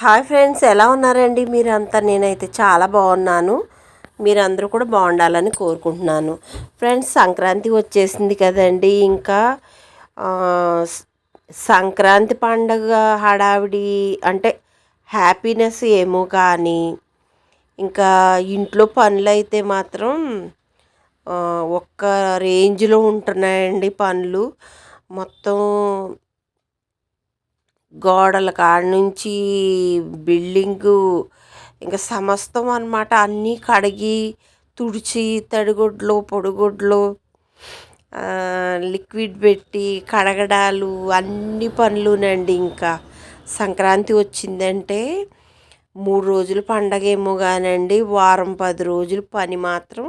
Hi friends ఎలా ఉన్నారండి? మీరంతా నేనైతే చాలా బాగున్నాను. మీరందరూ కూడా బాగుండాలని కోరుకుంటున్నాను. ఫ్రెండ్స్ సంక్రాంతి వచ్చేసింది కదండి. ఇంకా సంక్రాంతి పండగ హడావిడి అంటే హ్యాపీనెస్ ఏమో కానీ ఇంకా ఇంట్లో పనులు అయితే మాత్రం ఒక్క రేంజ్లో ఉంటున్నాయండి పనులు. మొత్తం గోడల కాడ నుంచి బిల్డింగు ఇంకా సమస్తం అన్నమాట. అన్నీ కడిగి తుడిచి తడిగుడ్లు పొడిగుడ్లు లిక్విడ్ పెట్టి కడగడాలు అన్ని పనులునండి ఇంకా. సంక్రాంతి వచ్చిందంటే మూడు రోజులు పండగ ఏమో కానండి వారం పది రోజులు పని మాత్రం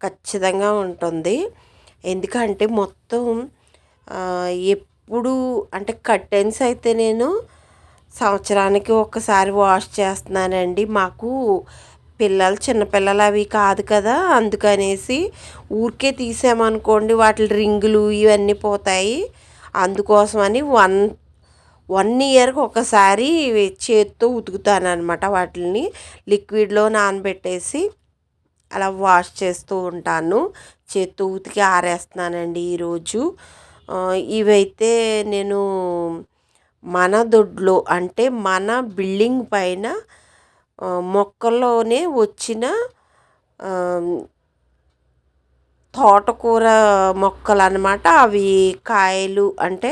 ఖచ్చితంగా ఉంటుంది. ఎందుకంటే మొత్తం ఇప్పుడు అంటే కర్టెన్స్ అయితే నేను సంవత్సరానికి ఒక్కసారి వాష్ చేస్తున్నానండి. మాకు పిల్లలు చిన్నపిల్లలు అవి కాదు కదా. అందుకనేసి ఊరికే తీసామనుకోండి వాటి రింగులు ఇవన్నీ పోతాయి. అందుకోసమని వన్ వన్ ఇయర్కి ఒకసారి చేత్తో ఉతుకుతాను అనమాట వాటిని లిక్విడ్లో నానబెట్టేసి అలా వాష్ చేస్తూ ఉంటాను. చేత్తో ఉతికి ఆరేస్తున్నానండి ఈరోజు. ఇవైతే నేను మన దొడ్లో అంటే మన బిల్డింగ్ పైన మొక్కల్లోనే వచ్చిన తోటకూర మొక్కలు అన్నమాట అవి కాయలు అంటే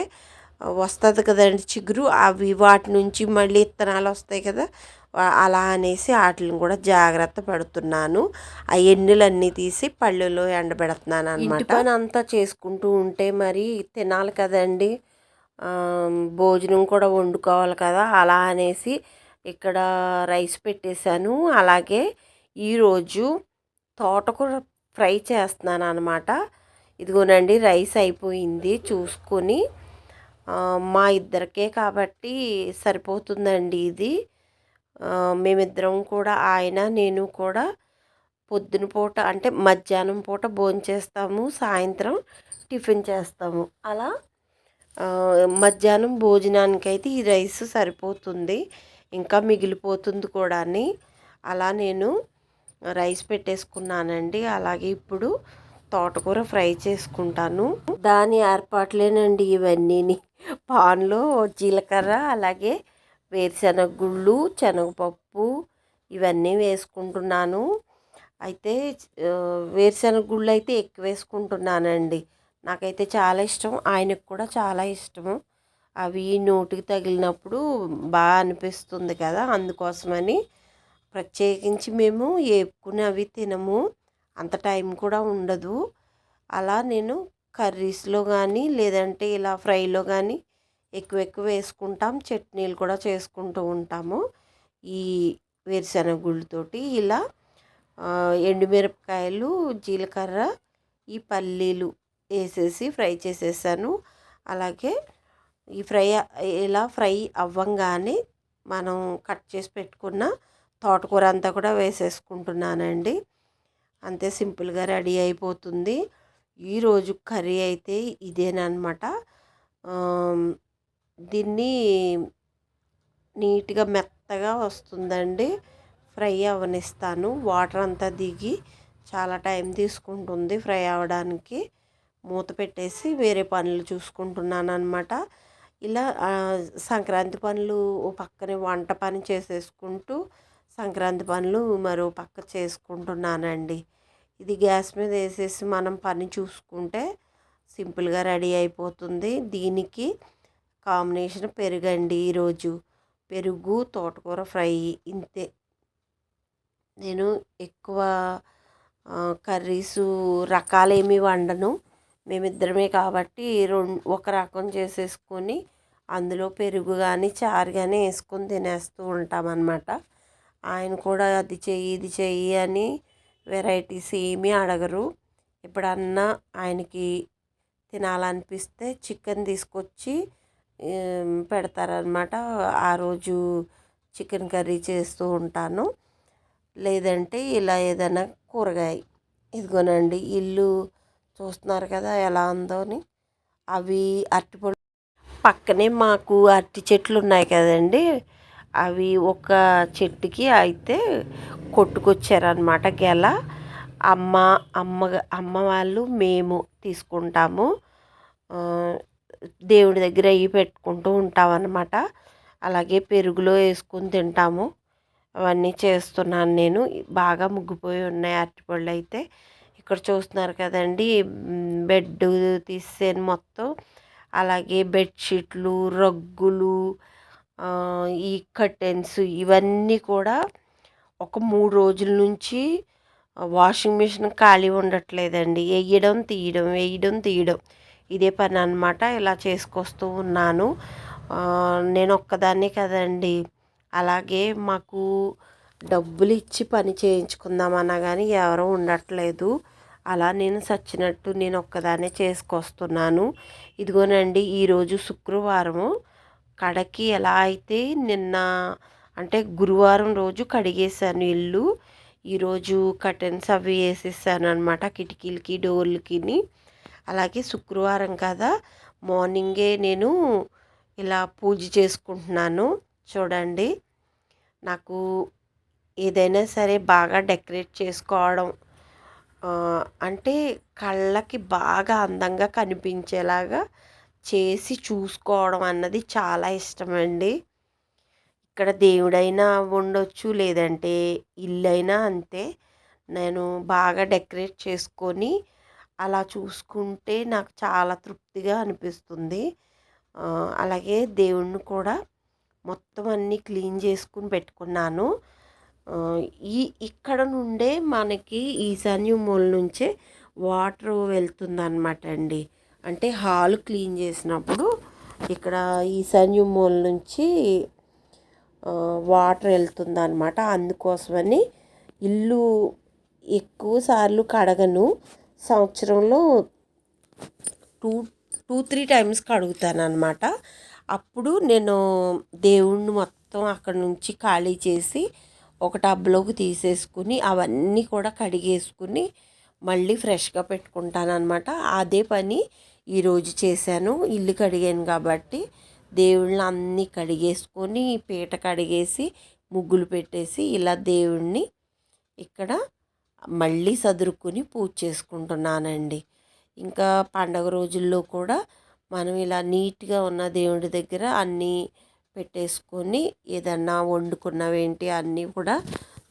వస్తుంది కదండి చిగురు. అవి వాటి నుంచి మళ్ళీ ఇత్తనాలు వస్తాయి కదా. అలా అనేసి వాటిని కూడా జాగ్రత్త పడుతున్నాను. ఆ ఎన్నులన్నీ తీసి పళ్ళులో ఎండబెడుతున్నాను అనమాట పని అంతా చేసుకుంటూ ఉంటే మరి తినాలి కదండి. భోజనం కూడా వండుకోవాలి కదా. అలా అనేసి ఇక్కడ రైస్ పెట్టేశాను. అలాగే ఈరోజు తోటకూర ఫ్రై చేస్తున్నాను అనమాట ఇదిగోనండి రైస్ అయిపోయింది చూసుకొని. మా ఇద్దరికే కాబట్టి సరిపోతుందండి ఇది. మేమిద్దరం కూడా ఆయన నేను కూడా పొద్దున పూట అంటే మధ్యాహ్నం పూట భోంచేస్తాము సాయంత్రం టిఫిన్ చేస్తాము. అలా మధ్యాహ్నం భోజనానికైతే ఈ రైస్ సరిపోతుంది ఇంకా మిగిలిపోతుంది కూడా అలా నేను రైస్ పెట్టేసుకున్నానండి. అలాగే ఇప్పుడు తోటకూర ఫ్రై చేసుకుంటాను. దాని ఏర్పాట్లేనండి ఇవన్నీని. పాన్లో జీలకర్ర అలాగే వేరుశనగ గుళ్ళు శనగపప్పు ఇవన్నీ వేసుకుంటున్నాను. అయితే వేరుశనగ గుళ్ళు అయితే ఎక్కువ వేసుకుంటున్నానండి. నాకైతే చాలా ఇష్టం. ఆయనకు కూడా చాలా ఇష్టము. అవి నోటికి తగిలినప్పుడు బాగా అనిపిస్తుంది కదా! అందుకోసమని ప్రత్యేకించి మేము వేపుకుని అవి తినము. అంత టైం కూడా ఉండదు. అలా నేను కర్రీస్లో కానీ లేదంటే ఇలా ఫ్రైలో కానీ ఎక్కువ ఎక్కువ వేసుకుంటాం. చట్నీలు కూడా చేసుకుంటూ ఉంటాము. ఈ వేరుశనగ గుళ్ళతోటి ఇలా ఎండుమిరపకాయలు జీలకర్ర ఈ పల్లీలు వేసేసి ఫ్రై చేసేసాను. అలాగే ఈ ఫ్రై ఇలా ఫ్రై అవ్వంగానే మనం కట్ చేసి పెట్టుకున్న తోటకూర అంతా కూడా వేసేసుకుంటున్నానండి. అంతే సింపుల్గా రెడీ అయిపోతుంది. ఈరోజు కర్రీ అయితే ఇదేనమాట దీన్ని నీట్గా మెత్తగా వస్తుందండి. ఫ్రై అవనిస్తాను. వాటర్ అంతా దిగి చాలా టైం తీసుకుంటుంది ఫ్రై అవ్వడానికి మూత పెట్టేసి వేరే పనులు చూసుకుంటున్నాను అనమాట ఇలా సంక్రాంతి పనులు ఓ పక్కనే వంట పని చేసేసుకుంటూ సంక్రాంతి పనులు మరో పక్క చేసుకుంటున్నానండి. ఇది గ్యాస్ మీద వేసేసి మనం పని చూసుకుంటే సింపుల్గా రెడీ అయిపోతుంది. దీనికి కాంబినేషన్ పెరుగండి ఈరోజు. పెరుగు తోటకూర ఫ్రై ఇంతే. నేను ఎక్కువ కర్రీస్ కర్రీసు రకాలేమి వండను. మేమిద్దరమే కాబట్టి రెండు ఒక రకం చేసేసుకొని అందులో పెరుగు కానీ చారు కానీ వేసుకొని తినేస్తూ ఉంటామన్నమాట. ఆయన కూడా అది చెయ్యి ఇది చెయ్యి అని వెరైటీస్ ఏమీ అడగరు. ఎప్పుడన్నా ఆయనకి తినాలనిపిస్తే చికెన్ తీసుకొచ్చి పెడతారనమాట ఆ రోజు చికెన్ కర్రీ చేస్తూ ఉంటాను. లేదంటే ఇలా ఏదైనా కూరగాయ. ఇదిగోనండి ఇల్లు చూస్తున్నారు కదా ఎలా ఉందో అని. అవి అరటిపళ్ళు పక్కనే మాకు అరటి చెట్లు ఉన్నాయి కదండి. అవి ఒక చెట్టుకి అయితే కొట్టుకొచ్చారనమాట గెల. అమ్మ అమ్మ అమ్మ వాళ్ళు మేము తీసుకుంటాము. దేవుడి దగ్గర అవి పెట్టుకుంటూ ఉంటాం అన్నమాట అలాగే పెరుగులో వేసుకుని తింటాము. అవన్నీ చేస్తున్నాను నేను. బాగా ముగ్గిపోయి ఉన్నాయి అరటిపళ్ళు అయితే. ఇక్కడ చూస్తున్నారు కదండి బెడ్ తీసేను మొత్తం. అలాగే బెడ్షీట్లు రగ్గులు ఈ కర్టెన్స్ ఇవన్నీ కూడా ఒక మూడు రోజుల నుంచి వాషింగ్ మిషన్ ఖాళీ ఉండట్లేదండి. వేయడం తీయడం వేయడం తీయడం. ఇదే పని అనమాట ఇలా చేసుకొస్తూ ఉన్నాను. నేను ఒక్కదాన్నే కదండి. అలాగే మాకు డబ్బులు ఇచ్చి పని చేయించుకుందామన్నా కానీ ఎవరూ ఉండట్లేదు. అలా నేను సచ్చినట్టు నేను ఒక్కదాన్నే చేసుకొస్తున్నాను. ఇదిగోనండి ఈరోజు శుక్రవారము. కడకి ఎలా అయితే నిన్న అంటే గురువారం రోజు కడిగేశాను ఇల్లు. ఈరోజు కర్టెన్స్ అవి వేసేసాను అనమాట కిటికీలకి డోర్లకి అలాగే శుక్రవారం కదా మార్నింగే నేను ఇలా పూజ చేసుకుంటున్నాను. చూడండి నాకు ఏదైనా సరే బాగా డెకరేట్ చేసుకోవడం అంటే కళ్ళకి బాగా అందంగా కనిపించేలాగా చేసి చూసుకోవడం అన్నది చాలా ఇష్టమండి. ఇక్కడ దేవుడైనా ఉండొచ్చు లేదంటే ఇల్లైనా అంతే. నేను బాగా డెకరేట్ చేసుకొని అలా చూసుకుంటే నాకు చాలా తృప్తిగా అనిపిస్తుంది. అలాగే దేవుణ్ణి కూడా మొత్తం అన్నీ క్లీన్ చేసుకుని పెట్టుకున్నాను. ఈ ఇక్కడ నుండే మనకి ఈశాన్య మూల నుంచే వాటర్ వెళ్తుందన్నమాట అండి. అంటే హాల్ క్లీన్ చేసినప్పుడు ఇక్కడ ఈశాన్య మూల నుంచి వాటర్ వెళ్తుందన్నమాట. అందుకోసమని ఇల్లు ఎక్కువ సార్లు కడగను. సంవత్సరంలో టూ టూ త్రీ టైమ్స్ కడుగుతాను అనమాట అప్పుడు నేను దేవుణ్ణి మొత్తం అక్కడ నుంచి ఖాళీ చేసి ఒక టబ్లోకి తీసేసుకుని అవన్నీ కూడా కడిగేసుకుని మళ్ళీ ఫ్రెష్గా పెట్టుకుంటాను అనమాట అదే పని ఈరోజు చేశాను. ఇల్లు కడిగాను కాబట్టి దేవుళ్ళని అన్నీ కడిగేసుకొని పీట కడిగేసి ముగ్గులు పెట్టేసి ఇలా దేవుణ్ణి ఇక్కడ మళ్ళీ సదురుకుని పూజ చేసుకుంటున్నానండి. ఇంకా పండగ రోజుల్లో కూడా మనం ఇలా నీట్గా ఉన్న దేవుడి దగ్గర అన్నీ పెట్టేసుకొని ఏదన్నా వండుకున్నవేంటి అన్నీ కూడా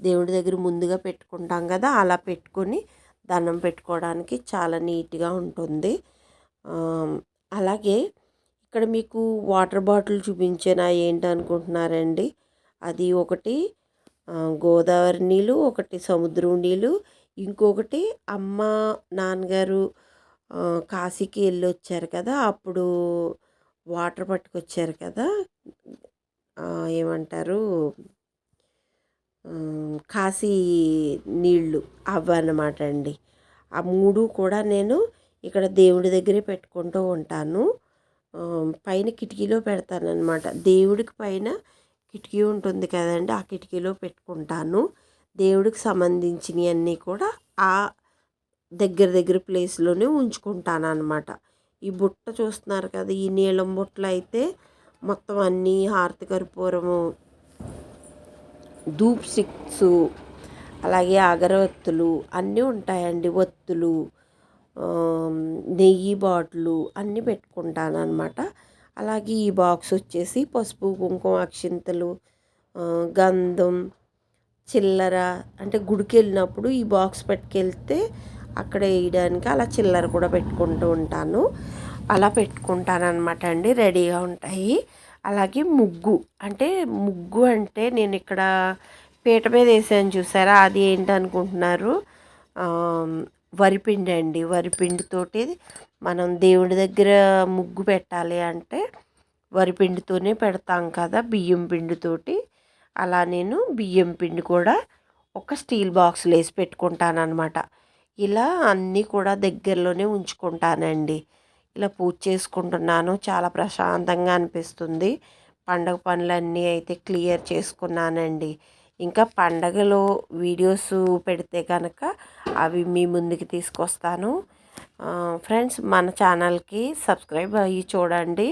దేవుడి దగ్గర ముందుగా పెట్టుకుంటాం కదా అలా పెట్టుకొని దండం పెట్టుకోవడానికి చాలా నీట్గా ఉంటుంది. అలాగే ఇక్కడ మీకు వాటర్ బాటిల్ చూపించేనా ఏంటి అనుకుంటున్నారండి అది ఒకటి. గోదావరి నీళ్ళు ఒకటి సముద్రం నీళ్ళు ఇంకొకటి అమ్మ నాన్నగారు కాశీకి వెళ్ళి వచ్చారు కదా అప్పుడు వాటర్ పట్టుకొచ్చారు కదా ఏమంటారు కాశీ నీళ్ళు అవ్వన్నమాట అండి. ఆ మూడు కూడా నేను ఇక్కడ దేవుడి దగ్గరే పెట్టుకుంటూ ఉంటాను. పైన కిటికీలో పెడతానమాట దేవుడికి పైన కిటికీ ఉంటుంది కదండి ఆ కిటికీలో పెట్టుకుంటాను. దేవుడికి సంబంధించినవి అన్నీ కూడా ఆ దగ్గర దగ్గర ప్లేస్లోనే ఉంచుకుంటాను అనమాట ఈ బుట్ట చూస్తున్నారు కదా ఈ నీలం బుట్టలు అయితే మొత్తం అన్నీ హారతి కర్పూరము ధూప్ స్టిక్స్ అలాగే అగరవత్తులు అన్నీ ఉంటాయండి. ఒత్తులు నెయ్యి బాటిల్ అన్నీ పెట్టుకుంటాను అనమాట అలాగే ఈ బాక్స్ వచ్చేసి పసుపు కుంకుమ అక్షింతలు గంధం చిల్లర. అంటే గుడికి వెళ్ళినప్పుడు ఈ బాక్స్ పట్టుకెళ్తే అక్కడ వేయడానికి అలా చిల్లర కూడా పెట్టుకుంటూ ఉంటాను. అలా పెట్టుకుంటానమాట అండి. రెడీగా ఉంటాయి. అలాగే ముగ్గు. అంటే ముగ్గు అంటే నేను ఇక్కడ పీట మీద వేసాను చూసారా? అది ఏంటి అనుకుంటున్నారు వరిపిండి అండి. వరిపిండితోటి మనం దేవుడి దగ్గర ముగ్గు పెట్టాలి అంటే వరిపిండితోనే పెడతాం కదా బియ్యం పిండితోటి అలా నేను బియ్యం పిండి కూడా ఒక స్టీల్ బాక్స్లో వేసి పెట్టుకుంటాను అనమాట ఇలా అన్నీ కూడా దగ్గరలోనే ఉంచుకుంటానండి. ఇలా పూజ చేసుకుంటున్నాను. చాలా ప్రశాంతంగా అనిపిస్తుంది. పండగ పనులన్నీ అయితే క్లియర్ చేసుకున్నానండి. ఇంకా పండగలో వీడియోస్ పెడితే కనుక అవి మీ ముందుకి తీసుకొస్తాను. ఫ్రెండ్స్ మన ఛానల్కి సబ్స్క్రైబ్ అయ్యి చూడండి.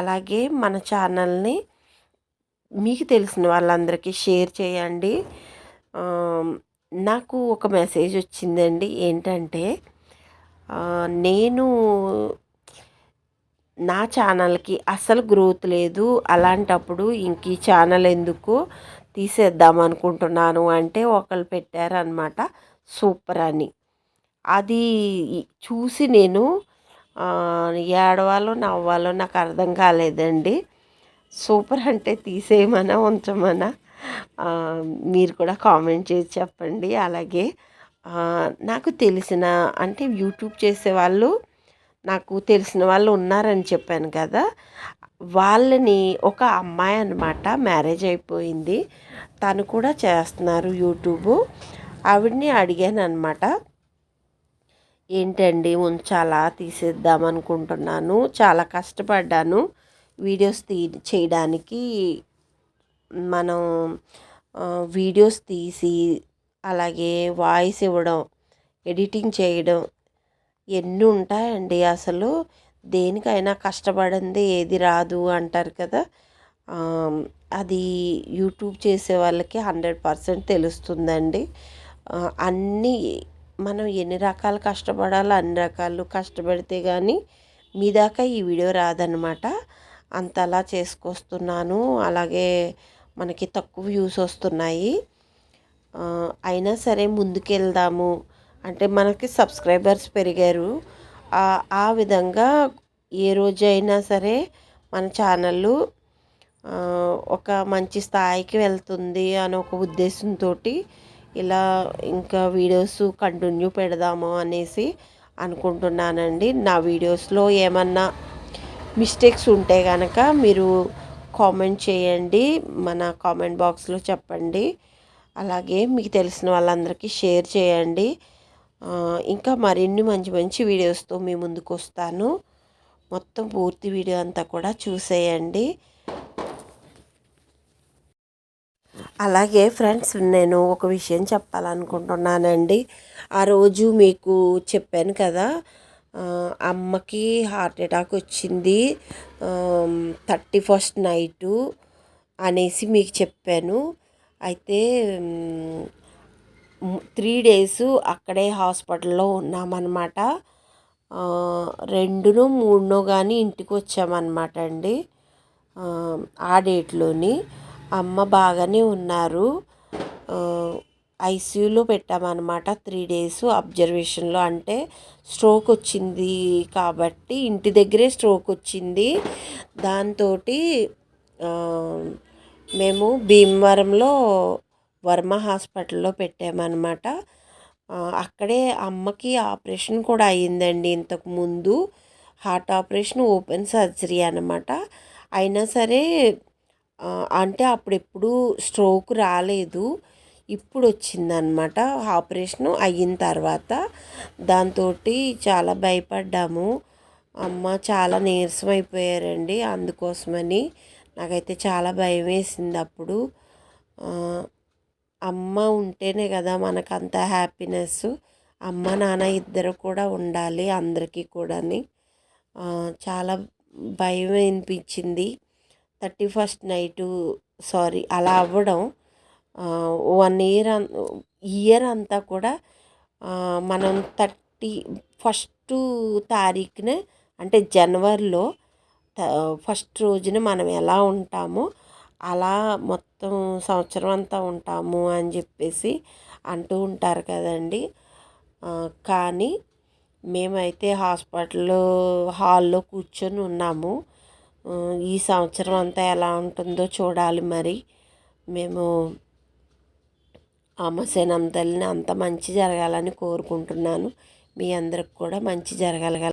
అలాగే మన ఛానల్ని మీకు తెలిసిన వాళ్ళందరికీ షేర్ చేయండి. నాకు ఒక మెసేజ్ వచ్చిందండి. ఏంటంటే నేను నా ఛానల్కి అస్సలు గ్రోత్ లేదు. అలాంటప్పుడు ఇంక ఈ ఛానల్ ఎందుకు? తీసేద్దాం అనుకుంటున్నాను అంటే ఒకళ్ళు పెట్టారనమాట సూపర్ అని. అది చూసి నేను ఏడవాలో నవ్వాలో నాకు అర్థం కాలేదండి. సూపర్ అంటే తీసేయమనా ఉంచమనా? మీరు కూడా కామెంట్ చేసి చెప్పండి. అలాగే నాకు తెలిసిన అంటే యూట్యూబ్ చేసేవాళ్ళు నాకు తెలిసిన వాళ్ళు ఉన్నారని చెప్పాను కదా వాళ్ళని ఒక అమ్మాయి అనమాట మ్యారేజ్ అయిపోయింది. తను కూడా చేస్తున్నారు యూట్యూబ్. ఆవిడని అడిగాను అనమాట ఏంటండి ఉంచాలా తీసేద్దాం అనుకుంటున్నాను. చాలా కష్టపడ్డాను. వీడియోస్ తీ చేయడానికి మనం వీడియోస్ తీసి అలాగే వాయిస్ ఇవ్వడం ఎడిటింగ్ చేయడం ఎన్ని ఉంటాయండి అసలు? దేనికైనా కష్టపడింది ఏది రాదు అంటారు కదా. అది యూట్యూబ్ చేసే వాళ్ళకి హండ్రెడ్ పర్సెంట్ తెలుస్తుందండి. అన్నీ మనం ఎన్ని రకాలు కష్టపడాలో అన్ని రకాలు కష్టపడితే కానీ మీ దాకా ఈ వీడియో రాదనమాట అంతలా చేసుకొస్తున్నాను. అలాగే మనకి తక్కువ వ్యూస్ వస్తున్నాయి. అయినా సరే ముందుకెళ్దాము. అంటే మనకి సబ్స్క్రైబర్స్ పెరిగారు. ఆ విధంగా ఏ రోజైనా సరే మన ఛానళ్ళు ఒక మంచి స్థాయికి వెళ్తుంది అని ఒక ఉద్దేశంతో ఇలా ఇంకా వీడియోస్ కంటిన్యూ పెడదాము అనేసి అనుకుంటున్నానండి. నా వీడియోస్లో ఏమన్నా మిస్టేక్స్ ఉంటే కనుక మీరు కామెంట్ చేయండి మన కామెంట్ బాక్స్లో చెప్పండి. అలాగే మీకు తెలిసిన వాళ్ళందరికీ షేర్ చేయండి. ఇంకా మరిన్ని మంచి మంచి వీడియోస్తో మీ ముందుకు వస్తాను. మొత్తం పూర్తి వీడియో అంతా కూడా చూసేయండి. అలాగే ఫ్రెండ్స్ నేను ఒక విషయం చెప్పాలనుకుంటున్నానండి. ఆ రోజు మీకు చెప్పాను కదా అమ్మకి హార్ట్ అటాక్ వచ్చింది థర్టీ ఫస్ట్ నైటు అనేసి మీకు చెప్పాను. అయితే త్రీ డేస్ అక్కడే హాస్పిటల్లో ఉన్నామన్నమాట. రెండునో మూడునో కానీ ఇంటికి వచ్చామన్నమాట అండి. ఆ, ఆ డేట్లోని. అమ్మ బాగానే ఉన్నారు. ఐసీయూలో పెట్టామన్నమాట త్రీ డేస్ అబ్జర్వేషన్లో. అంటే స్ట్రోక్ వచ్చింది కాబట్టి ఇంటి దగ్గరే స్ట్రోక్ వచ్చింది. దాంతో మేము భీమవరంలో వర్మ హాస్పిటల్లో పెట్టామన్నమాట. అక్కడే అమ్మకి ఆపరేషన్ కూడా అయ్యిందండి ఇంతకు ముందు. హార్ట్ ఆపరేషన్ ఓపెన్ సర్జరీ అనమాట అయినా సరే అంటే అంటే అప్పుడెప్పుడు స్ట్రోక్ రాలేదు. ఇప్పుడు వచ్చిందనమాట ఆపరేషన్ అయిన తర్వాత. దాంతో చాలా భయపడ్డాము. అమ్మ చాలా నీరసం అయిపోయారండి అందుకోసమని. నాకైతే చాలా భయం వేసింది అప్పుడు అమ్మ ఉంటేనే కదా మనకు అంత హ్యాపీనెస్ అమ్మ నాన్న ఇద్దరు కూడా ఉండాలి అందరికీ కూడాని. చాలా భయం అనిపించింది. థర్టీ ఫస్ట్ నైటు సారీ అలా అవ్వడం. వన్ ఇయర్ ఇయర్ అంతా కూడా మనం థర్టీ ఫస్ట్ తారీఖునే అంటే జనవరిలో ఫస్ట్ రోజున మనం ఎలా ఉంటామో అలా మొత్తం సంవత్సరం అంతా ఉంటాము అని చెప్పేసి అంటూ ఉంటారు కదండి. కానీ మేమైతే హాస్పిటల్లో హాల్లో కూర్చొని ఉన్నాము. ఈ సంవత్సరం అంతా ఎలా ఉంటుందో చూడాలి మరి. మేము అమ్మసేనం తల్లిని అంత మంచి జరగాలని కోరుకుంటున్నాను. మీ అందరికి కూడా మంచి జరగలగాలి